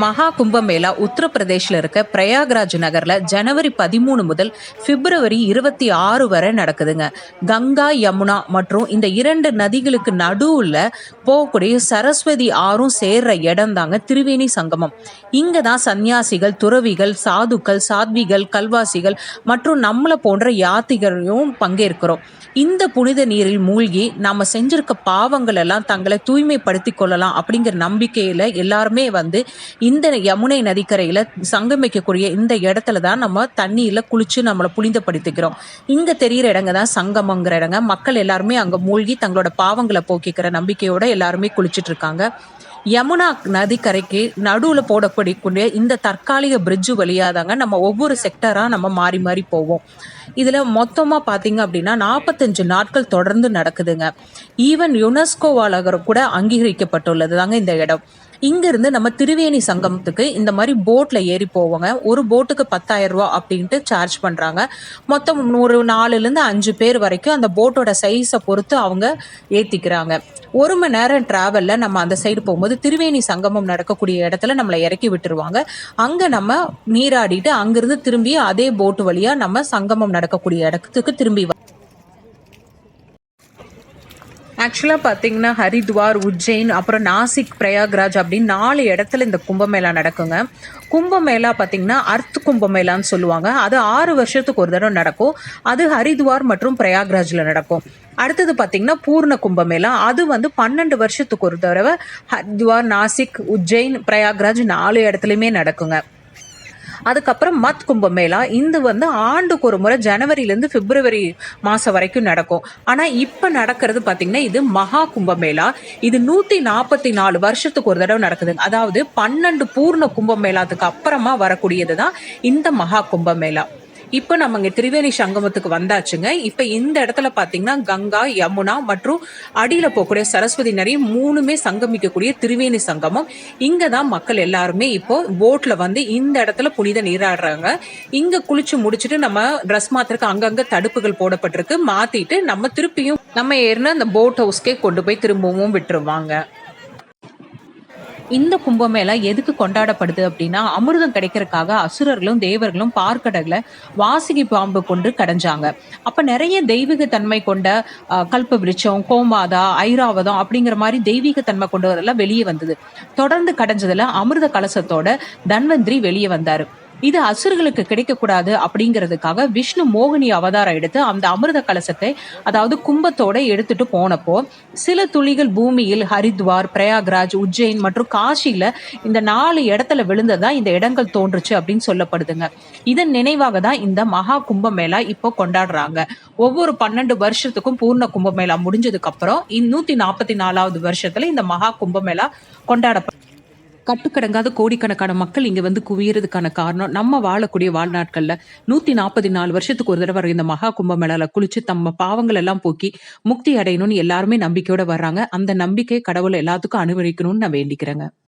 மகா கும்பமேளா உத்தரப்பிரதேஷ்ல இருக்க பிரயாக்ராஜ் நகரில் ஜனவரி பதிமூணு முதல் பிப்ரவரி இருபத்தி ஆறு வரை நடக்குதுங்க. கங்கா யமுனா மற்றும் இந்த இரண்டு நதிகளுக்கு நடுவில் போகக்கூடிய சரஸ்வதி ஆறும் சேர்ற இடம் தாங்க திரிவேணி சங்கமம். இங்கே தான் சன்னியாசிகள் துறவிகள் சாதுக்கள் சாத்விகள் கல்வாசிகள் மற்றும் நம்மளை போன்ற யாத்திகரையும் பங்கேற்கிறோம். இந்த புனித நீரில் மூழ்கி நம்ம செஞ்சிருக்க பாவங்கள் எல்லாம் தங்களை தூய்மைப்படுத்தி கொள்ளலாம் அப்படிங்கிற நம்பிக்கையில எல்லாருமே வந்து இந்த யமுனை நதிக்கரையில் சங்கமிக்கக்கூடிய இந்த இடத்துல தான் நம்ம தண்ணியில் குளிச்சு நம்மளை புனிதப்படுத்திக்கிறோம். இங்கே தெரிகிற இடங்க தான் சங்கமங்கிற இடங்க. மக்கள் எல்லாருமே அங்கே மூழ்கி தங்களோட பாவங்களை போக்கிக்கிற நம்பிக்கையோடு எல்லாருமே குளிச்சுட்டு இருக்காங்க. யமுனா நதிக்கரைக்கு நடுவில் போடக்கூடிய இந்த தற்காலிக பிரிட்ஜு வழியாக தாங்க நம்ம ஒவ்வொரு செக்டராக நம்ம மாறி மாறி போவோம். இதில் மொத்தமாக பார்த்தீங்க அப்படின்னா நாற்பத்தஞ்சு நாட்கள் தொடர்ந்து நடக்குதுங்க. ஈவன் யுனெஸ்கோவால் கூட அங்கீகரிக்கப்பட்டுள்ளது தாங்க இந்த இடம். இங்கிருந்து நம்ம திருவேணி சங்கமத்துக்கு இந்த மாதிரி போட்ல ஏறி போவாங்க. ஒரு போட்டுக்கு பத்தாயிரம் ரூபா அப்படின்ட்டு சார்ஜ் பண்றாங்க. மொத்தம் ஒரு நாலுலேருந்து அஞ்சு பேர் வரைக்கும் அந்த போட்டோட சைஸை பொறுத்து அவங்க ஏற்றிக்கிறாங்க ஒரு மணி நேரம் ட்ராவலில் நம்ம அந்த சைடு போகும்போது திருவேணி சங்கமம் நடக்கக்கூடிய இடத்துல நம்மளை இறக்கி விட்டுருவாங்க. அங்கே நம்ம நீராடிட்டு அங்கிருந்து திரும்பி அதே போட்டு வழியாக நம்ம சங்கமம் நடக்கக்கூடிய இடத்துக்கு திரும்பி ஆக்சுவலாக பார்த்தீங்கன்னா ஹரித்வார் உஜ்ஜைன் அப்புறம் நாசிக் பிரயாக்ராஜ் அப்படின்னு நாலு இடத்துல இந்த கும்பமேளா நடக்குங்க. கும்பமேளா பார்த்தீங்கன்னா அர்த் கும்பமேளான்னு சொல்லுவாங்க. அது ஆறு வருஷத்துக்கு ஒரு தடவை நடக்கும். அது ஹரித்வார் மற்றும் பிரயாக்ராஜில் நடக்கும். அடுத்தது பார்த்தீங்கன்னா பூர்ண கும்பமேளா. அது வந்து பன்னெண்டு வருஷத்துக்கு ஒரு தடவை ஹரித்வார் நாசிக் உஜ்ஜைன் பிரயாக்ராஜ் நாலு இடத்துலையுமே நடக்குங்க. அதுக்கப்புறம் மத் கும்பமேளா. இது வந்து ஆண்டுக்கு ஒரு முறை ஜனவரியிலேருந்து பிப்ரவரி மாதம் வரைக்கும் நடக்கும். ஆனால் இப்போ நடக்கிறது பார்த்தீங்கன்னா இது மகா கும்பமேளா. இது நூற்றி நாற்பத்தி நாலு வருஷத்துக்கு ஒரு தடவை நடக்குதுங்க அதாவது பன்னெண்டு பூர்ண கும்பமேளாத்துக்கு அப்புறமா வரக்கூடியது தான் இந்த மகா கும்பமேளா. இப்போ நம்ம இங்கே திரிவேணி சங்கமத்துக்கு வந்தாச்சுங்க. இப்போ இந்த இடத்துல பார்த்தீங்கன்னா கங்கா யமுனா மற்றும் அடியில் போகக்கூடிய சரஸ்வதி நிறைய மூணுமே சங்கமிக்கக்கூடிய திரிவேணி சங்கமம். இங்கே தான் மக்கள் எல்லாருமே இப்போ போட்டில் வந்து இந்த இடத்துல புனித நீராடுறாங்க. இங்கே குளிச்சு முடிச்சுட்டு நம்ம ட்ரெஸ் மாத்திரக்கு அங்கங்கே தடுப்புகள் போடப்பட்டிருக்கு. மாற்றிட்டு நம்ம திருப்பியும் நம்ம ஏறின அந்த போட் ஹவுஸ்க்கே கொண்டு போய் திரும்பவும் விட்டுருவாங்க. இந்த கும்பமேளா எதுக்கு கொண்டாடப்படுது அப்படின்னா அமிர்தம் கிடைக்கிறதுக்காக அசுரர்களும் தேவர்களும் பார்க்கடல வாசிகை பாம்பு கொண்டு கடைஞ்சாங்க. அப்ப நிறைய தெய்வீக தன்மை கொண்ட கல்ப விருட்சம் கோமாதா ஐராவதம் அப்படிங்கிற மாதிரி தெய்வீக தன்மை கொண்டவரெல்லாம் வெளியே வந்தது. தொடர்ந்து கடைஞ்சதுல அமிர்த கலசத்தோட தன்வந்திரி வெளியே வந்தாரு. இது அசுர்களுக்கு கிடைக்கக்கூடாது அப்படிங்கிறதுக்காக விஷ்ணு மோகினி அவதாரம் எடுத்து அந்த அமிர்த கலசத்தை அதாவது கும்பத்தோட எடுத்துட்டு போனப்போ சில துளிகள் பூமியில் ஹரித்வார் பிரயாக்ராஜ் உஜ்ஜைன் மற்றும் காஷியில இந்த நாலு இடத்துல விழுந்ததா இந்த இடங்கள் தோன்றுச்சு அப்படின்னு சொல்லப்படுதுங்க. இதன் நினைவாக தான் இந்த மகா கும்பமேளா இப்போ கொண்டாடுறாங்க. ஒவ்வொரு பன்னெண்டு வருஷத்துக்கும் பூர்ண கும்பமேளா முடிஞ்சதுக்கு அப்புறம் நூத்தி நாற்பத்தி நாலாவது வருஷத்துல இந்த மகா கும்பமேளா கொண்டாடப்படும் கட்டுக்கடங்காத கோடிக்கணக்கான மக்கள் இங்க வந்து குவியறதுக்கான காரணம் நம்ம வாழக்கூடிய வாழ்நாட்கள்ல நூத்தி நாற்பத்தி நாலு வருஷத்துக்கு ஒரு தடவை இந்த மகா கும்பமேளால குளிச்சு தம்ம பாவங்கள் எல்லாம் போக்கி முக்தி அடையணும்னு எல்லாருமே நம்பிக்கையோட வர்றாங்க. அந்த நம்பிக்கை கடவுளை எல்லாத்துக்கும் அனுபவிக்கணும்னு நான் வேண்டிக்கிறேங்க.